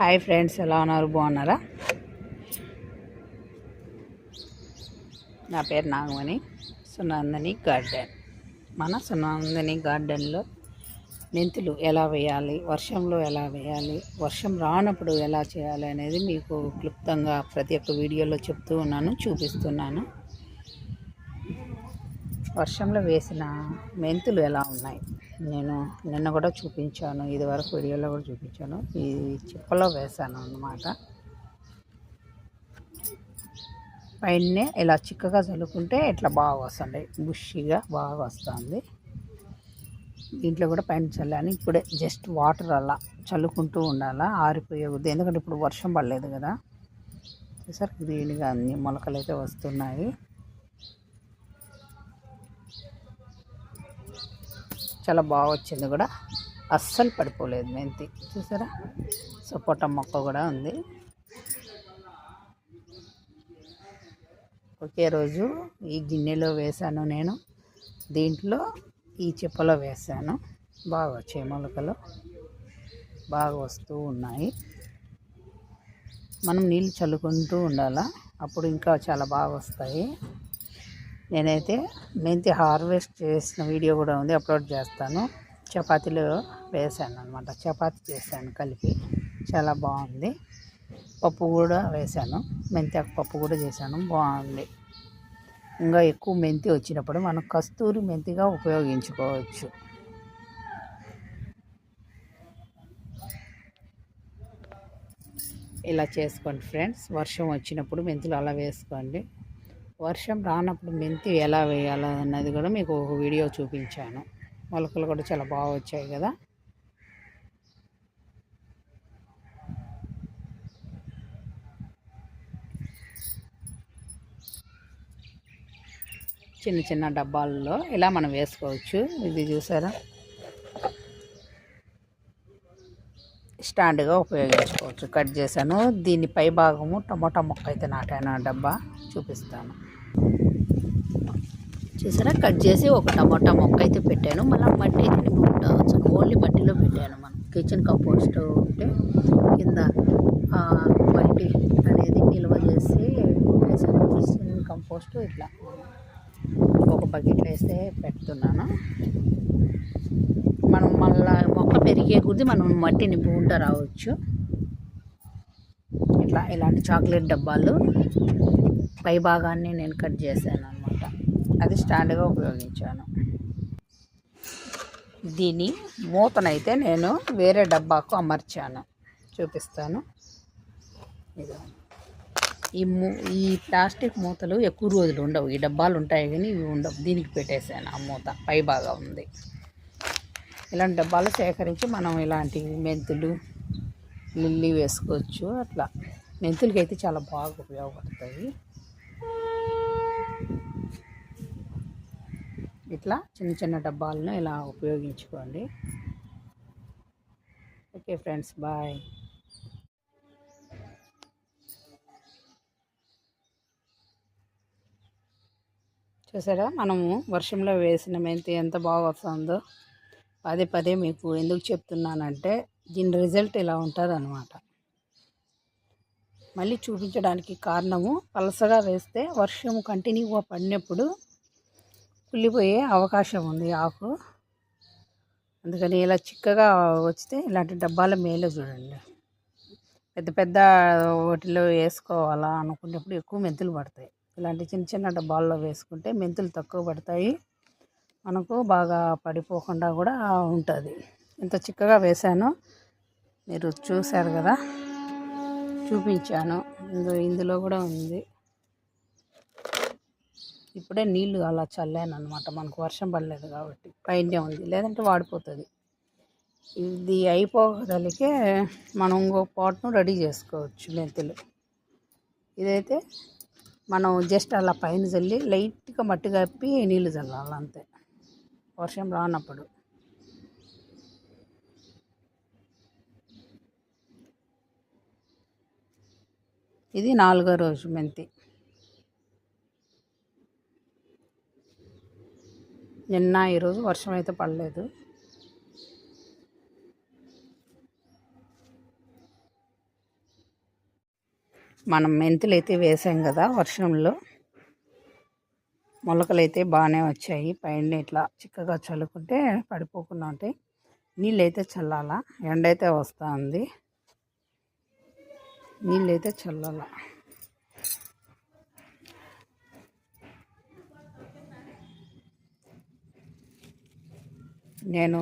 Hi friends ఎలా ఉన్నారు? బాగున్నారా? నా పేరు నాగమణి సునందని గార్డెన్. మన సునందని గార్డెన్లో మెంతులు ఎలా వేయాలి వర్షంలో ఎలా వేయాలి వర్షం రానప్పుడు ఎలా చేయాలి అనేది మీకు క్లుప్తంగా ప్రతి ఒక్క వీడియోలో చెప్తూ ఉన్నాను చూపిస్తున్నాను. వర్షంలో వేసిన మెంతులు ఎలా ఉన్నాయి? నేను నిన్న కూడా చూపించాను ఇది వరకు వీడియోలో కూడా చూపించాను. ఈ చిప్పలో వేసాను అన్నమాట. పైనే ఇలా చిక్కగా చల్లుకుంటే ఇట్లా బాగా వస్తుంది బుషిగా బాగా వస్తుంది. దీంట్లో కూడా పైన చల్లాను ఇప్పుడే జస్ట్ వాటర్ అలా చల్లుకుంటూ ఉండాలా ఆరిపోయే కొద్ది. ఎందుకంటే ఇప్పుడు వర్షం పడలేదు కదా. సార్ గ్రీన్గా అన్ని మొలకలు అయితే వస్తున్నాయి. చాలా బాగా వచ్చింది కూడా. అస్సలు పడిపోలేదు మెంతి. చూసారా? సపోటా మొక్క కూడా ఉంది. ఒకే రోజు ఈ గిన్నెలో వేశాను నేను. దీంట్లో ఈ చెప్పలో వేసాను బాగా వచ్చాయి మొలకలు. బాగా వస్తూ ఉన్నాయి. మనం నీళ్ళు చల్లుకుంటూ ఉండాలా? అప్పుడు ఇంకా చాలా బాగా వస్తాయి. నేనైతే మెంతి హార్వెస్ట్ చేసిన వీడియో కూడా ఉంది అప్లోడ్ చేస్తాను. చపాతీలు వేసాను అనమాట చపాతీ చేశాను కలిపి. చాలా బాగుంది. పప్పు కూడా వేసాను. మెంతి పప్పు కూడా చేశాను. బాగుంది. ఇంకా ఎక్కువ మెంతి వచ్చినప్పుడు మనం కస్తూరి మెంతిగా ఉపయోగించుకోవచ్చు. ఇలా చేసుకోండి ఫ్రెండ్స్. వర్షం వచ్చినప్పుడు మెంతులు అలా వేసుకోండి. వర్షం రానప్పుడు మెంతి ఎలా వేయాలో అన్నది కూడా మీకు ఒక వీడియో చూపించాను. మొలకలు కూడా చాలా బాగా వచ్చాయి కదా. చిన్న చిన్న డబ్బాల్లో ఇలా మనం వేసుకోవచ్చు. ఇది చూసారా? స్టాండ్గా ఉపయోగించుకోవచ్చు. కట్ చేశాను. దీని పై భాగము టమోటా మొక్క అయితే నాటాను. డబ్బా చూపిస్తాను. చూసారా? కట్ చేసి ఒక టమోటా మొక్క అయితే పెట్టాను. మళ్ళీ మట్టి అయితే నింపుకుంటావచ్చు ఓన్లీ మట్టిలో పెట్టాను మనం కిచెన్ కంపోస్ట్ ఉంటే కింద మట్టి అనేది నిల్వ చేసి వేసాను. కిచెన్ కంపోస్ట్ ఇట్లా ఒక బకెట్లో వేస్తే పెడుతున్నాను. మనం మళ్ళా మొక్క పెరిగే కొద్దీ మనం మట్టి నింపుకుంటూ రావచ్చు. ఇట్లా ఇలాంటి చాక్లెట్ డబ్బాలు పై భాగాన్ని నేను కట్ చేశాను అనమాట అది స్టాండ్గా ఉపయోగించాను. దీని మూతనైతే నేను వేరే డబ్బాకు అమర్చాను. చూపిస్తాను. ఇదో ఈ మూ ఈ ప్లాస్టిక్ మూతలు ఎక్కువ రోజులు ఉండవు. ఈ డబ్బాలు ఉంటాయి కానీ ఇవి ఉండవు. దీనికి పెట్టేశాను ఆ మూత. పై బాగా ఉంది. ఇలాంటి డబ్బాలు సేకరించి మనం ఇలాంటి మెంతులు లిల్లీ వేసుకోవచ్చు. అట్లా. మెంతులకి అయితే చాలా బాగా ఉపయోగపడతాయి. ఇట్లా చిన్న చిన్న డబ్బాలను ఇలా ఉపయోగించుకోండి. Okay friends bye. చూసారా? మనము వర్షంలో వేసిన మెంతి ఎంత బాగా వస్తుందో? పదే పదే మీకు ఎందుకు చెప్తున్నానంటే దీని రిజల్ట్ ఇలా ఉంటుంది అనమాట మళ్ళీ చూపించడానికి కారణము పలసగా వేస్తే వర్షం కంటిన్యూగా పడినప్పుడు కుళ్ళిపోయే అవకాశం ఉంది ఆకు. అందుకని ఇలా చిక్కగా వచ్చితే ఇలాంటి డబ్బాల మేలే చూడండి. పెద్ద పెద్ద వాటిలో వేసుకోవాలా అనుకునేప్పుడు ఎక్కువ మెంతులు పడతాయి. ఇలాంటి చిన్న చిన్న డబ్బాల్లో వేసుకుంటే మెంతులు తక్కువ పడతాయి. మనకు బాగా పడిపోకుండా కూడా ఉంటుంది. ఇంత చిక్కగా వేశాను. మీరు చూశారు కదా? చూపించాను. ఇందులో కూడా ఉంది. ఇప్పుడే నీళ్ళు అలా చల్లాను అనమాట మనకు వర్షం పడలేదు కాబట్టి పైనే ఉంది. లేదంటే వాడిపోతుంది. ఇది అయిపోగలికే మనం ఇంకో పాట్ను రెడీ చేసుకోవచ్చు మెంతులు ఇదైతే మనం జస్ట్ అలా పైన చల్లి లైట్గా మట్టి కప్పి నీళ్ళు చల్లాలి అంతే. వర్షం రానప్పుడు. ఇది నాలుగో రోజు మెంతి. నిన్న ఈరోజు వర్షం అయితే పడలేదు. మనం మెంతులు అయితే వేసాం కదా వర్షంలో. మొలకలు అయితే బాగానే వచ్చాయి. పైన ఇట్లా చిక్కగా చల్లుకుంటే పడిపోకుండా ఉంటాయి. నీళ్ళు అయితే చల్లాలా? ఎండ అయితే వస్తూ ఉంది నీళ్ళు అయితే చల్లాల? నేను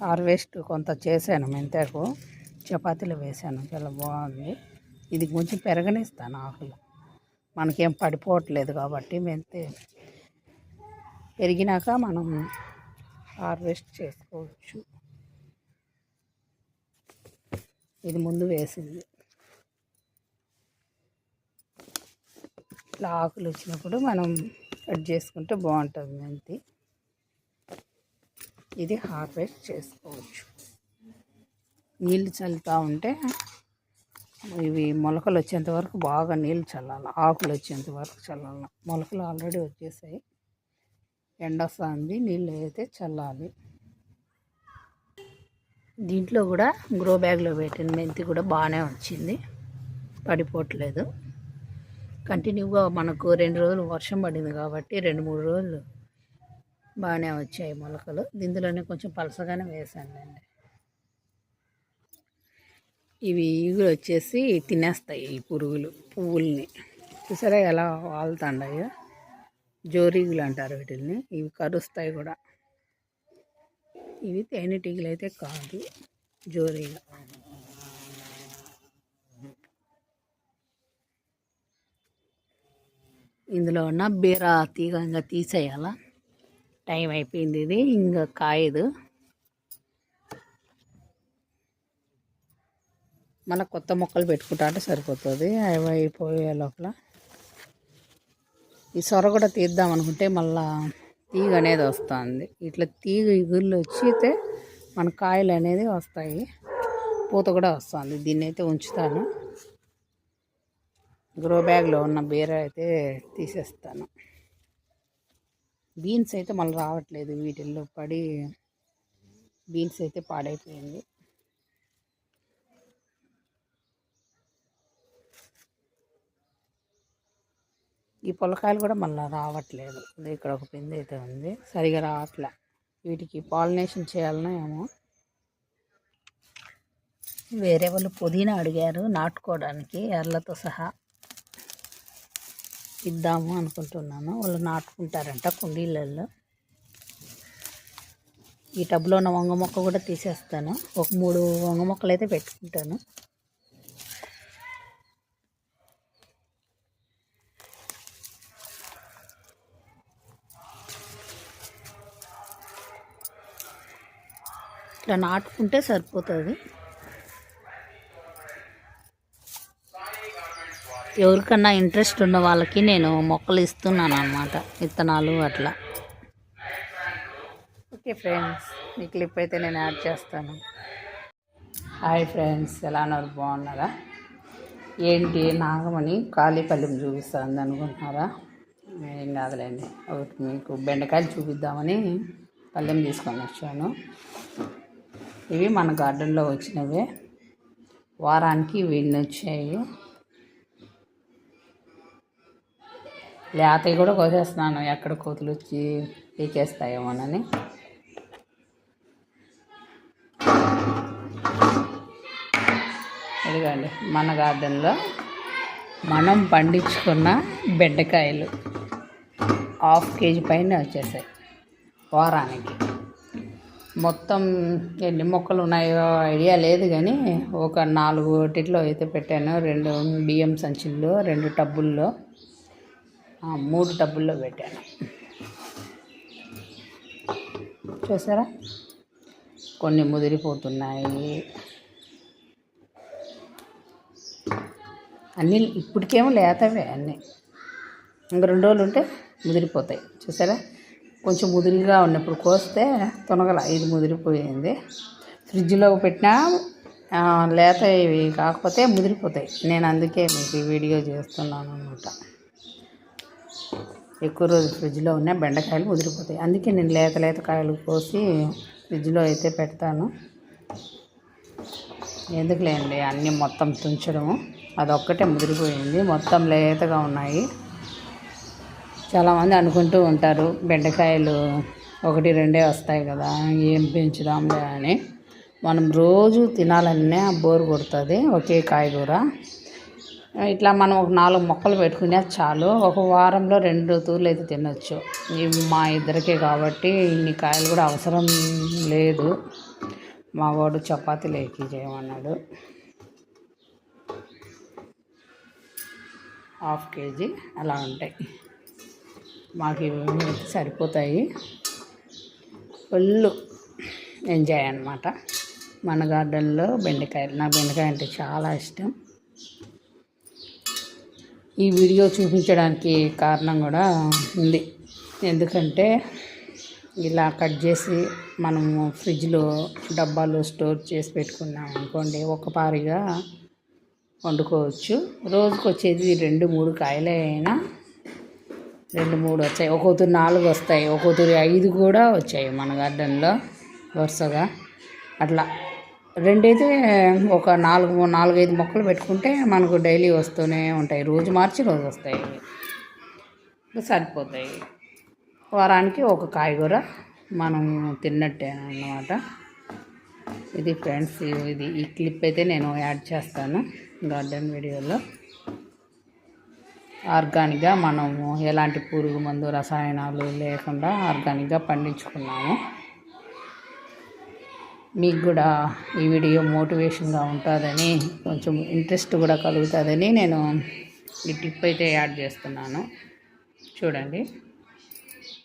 హార్వెస్ట్ కొంత చేశాను మెంతాకు. చపాతీలు వేశాను. చాలా బాగుంది. ఇది కొంచెం పెరగనిస్తాను ఆకులు. మనకేం పడిపోవట్లేదు కాబట్టి మెంతే పెరిగినాక మనం హార్వెస్ట్ చేసుకోవచ్చు. ఇది ముందు వేసింది. ఇట్లా ఆకులు వచ్చినప్పుడు మనం కట్ చేసుకుంటే బాగుంటుంది మెంతి. ఇది హార్వెస్ట్ చేసుకోవచ్చు. నీళ్ళు చల్లుతూ ఉంటే ఇవి మొలకలు వచ్చేంత వరకు బాగా నీళ్ళు చల్లాలి ఆకులు వచ్చేంత వరకు చల్లాలి. మొలకలు ఆల్రెడీ వచ్చేసాయి. ఎండ వస్తుంది నీళ్ళు అయితే చల్లాలి. దీంట్లో కూడా గ్రో బ్యాగ్లో పెట్టిన మెంతి కూడా బాగానే వచ్చింది. పడిపోవట్లేదు. కంటిన్యూగా మనకు రెండు రోజులు వర్షం పడింది కాబట్టి రెండు మూడు రోజులు బాగానే వచ్చాయి మొలకలు. దీంట్లోనే కొంచెం పలసగానే వేసానండి ఇవి ఈగులు వచ్చేసి తినేస్తాయి ఈ పురుగులు పువ్వుల్ని. చూసారా ఎలా వాళ్తాండాయో? జోరీగులు అంటారు వీటిని ఇవి కరుస్తాయి కూడా. ఇవి తేనెటీగలు అయితే కాదు జోరీగా. ఇందులో ఉన్న బీరా తీగ ఇంకా టైం అయిపోయింది ఇది. ఇంకా కాయదు. మన కొత్త మొక్కలు పెట్టుకుంటా అంటే సరిపోతుంది. అవి అయిపోయే లోపల ఈ సొర కూడా తీద్దాం అనుకుంటే మళ్ళా తీగ అనేది వస్తుంది. ఇట్లా తీగ ఇగుళ్ళు వచ్చితే మన కాయలు అనేది వస్తాయి. పూత కూడా వస్తుంది. దీన్ని అయితే ఉంచుతాను. గ్రో బ్యాగ్లో ఉన్న బీర అయితే తీసేస్తాను. బీన్స్ అయితే మళ్ళీ రావట్లేదు వీటిల్లో పడి బీన్స్ అయితే పాడైపోయింది. ఈ పొలకాయలు కూడా మళ్ళీ రావట్లేదు. ఇక్కడ ఒక పిండి అయితే ఉంది. సరిగా రావట్లే. వీటికి పాలినేషన్ చేయాలనో ఏమో. వేరే వాళ్ళు పుదీనా అడిగారు నాటుకోవడానికి ఎర్లతో సహా. ఇద్దాము అనుకుంటున్నాను. వాళ్ళు నాటుకుంటారంట కుండీలలో ఈ టబ్లో ఉన్న వంగ మొక్క కూడా తీసేస్తాను. ఒక మూడు వంగ మొక్కలు అయితే పెట్టుకుంటాను. ఇట్లా నాటుకుంటే సరిపోతుంది. ఎవరికన్నా ఇంట్రెస్ట్ ఉన్న వాళ్ళకి నేను మొక్కలు ఇస్తున్నాను అనమాట విత్తనాలు అట్లా. ఓకే ఫ్రెండ్స్ ఈ క్లిప్ అయితే నేను యాడ్ చేస్తాను. హాయ్ ఫ్రెండ్స్ ఎలా ఉన్నారు? బాగున్నారా? ఏంటి? నాగమణి కాళీపల్లిం చూపిస్తుంది అనుకుంటున్నారా? ఏం కాదులేండి ఒకటి మీకు బెండకాయలు చూపిద్దామని పల్లెం తీసుకొని వచ్చాను. ఇవి మన గార్డెన్లో వచ్చినవే. వారానికి వీళ్ళు వచ్చాయి? లేతవి కూడా కోసేస్తున్నాను. ఎక్కడ కోతులు వచ్చి పీకేస్తాయేమోనని. ఇదిగోండి మన గార్డెన్లో మనం పండించుకున్న బెండకాయలు హాఫ్ కేజీ పైన వచ్చేసాయి వారానికి. మొత్తం ఎన్ని మొక్కలు ఉన్నాయో ఐడియా లేదు కానీ ఒక నాలుగు టిట్లో అయితే పెట్టాను. రెండు బియ్యం సంచుల్లో రెండు టబ్బుల్లో. మూడు టబ్బుల్లో పెట్టాను. చూసారా? కొన్ని ముదిరిపోతున్నాయి. అన్నీ ఇప్పటికేమో లేతవే అన్నీ. ఇంక రెండు రోజులు ఉంటే ముదిరిపోతాయి. చూసారా? కొంచెం ముదిరిగా ఉన్నప్పుడు కోస్తే తొనగల. ఇది ముదిరిపోయింది. ఫ్రిడ్జ్లో పెట్టినా లేత ఇవి కాకపోతే ముదిరిపోతాయి. నేను అందుకే మీకు ఈ వీడియో చేస్తున్నాను అనమాట ఎక్కువ రోజులు ఫ్రిడ్జ్లో ఉన్న బెండకాయలు ముదిరిపోతాయి. అందుకే నేను లేత లేత కాయలు కోసి ఫ్రిడ్జ్లో అయితే పెడతాను. ఎందుకులేండి అన్నీ మొత్తం తుంచడము. అదొక్కటే ముదిరిపోయింది. మొత్తం లేతగా ఉన్నాయి. చాలామంది అనుకుంటూ ఉంటారు బెండకాయలు ఒకటి రెండే వస్తాయి కదా ఏం పెంచుదాంలే అని. మనం రోజు తినాలన్నా బోర్ కొడుతుంది ఒకే కాయగూర. ఇట్లా మనం ఒక నాలుగు మొక్కలు పెట్టుకునే చాలు. ఒక వారంలో రెండు తూర్లు అయితే తినొచ్చు. ఇవి మా ఇద్దరికే కాబట్టి ఇన్ని కాయలు కూడా అవసరం లేదు. మా వాడు చపాతీలు ఎక్కి చేయమన్నాడు. హాఫ్ కేజీ అలా ఉంటాయి. మాకు ఇవి సరిపోతాయి. ఫుల్ ఎంజాయ్ అనమాట మన గార్డెన్లో బెండకాయలు. నాకు బెండకాయ అంటే చాలా ఇష్టం. ఈ వీడియో చూపించడానికి కారణం కూడా ఉంది. ఎందుకంటే ఇలా కట్ చేసి మనము ఫ్రిడ్జ్లో డబ్బాలో స్టోర్ చేసి పెట్టుకున్నాం అనుకోండి ఒకపారిగా వండుకోవచ్చు. రోజుకు వచ్చేది రెండు మూడు కాయలే అయినా రెండు మూడు వచ్చాయి. ఒక్కొక్కరు నాలుగు వస్తాయి ఒక్కొక్కరు ఐదు కూడా వచ్చాయి మన గార్డెన్లో వరుసగా. అట్లా రెండైతే ఒక నాలుగు నాలుగైదు మొక్కలు పెట్టుకుంటే మనకు డైలీ వస్తూనే ఉంటాయి. రోజు మార్చి రోజు వస్తాయి. సరిపోతాయి. వారానికి ఒక కాయగూర మనం తిన్నట్టే అన్నమాట. ఇది ఫ్రెండ్స్ ఇది ఈ క్లిప్ అయితే నేను యాడ్ చేస్తాను గార్డెన్ వీడియోలో. ఆర్గానిక్గా మనము ఎలాంటి పురుగు మందు రసాయనాలు లేకుండా ఆర్గానిక్గా పండించుకున్నాము. మీకు కూడా ఈ వీడియో మోటివేషన్గా ఉంటుందని కొంచెం ఇంట్రెస్ట్ కూడా కలుగుతుందని నేను ఈ టిప్ అయితే యాడ్ చేస్తున్నాను. చూడండి.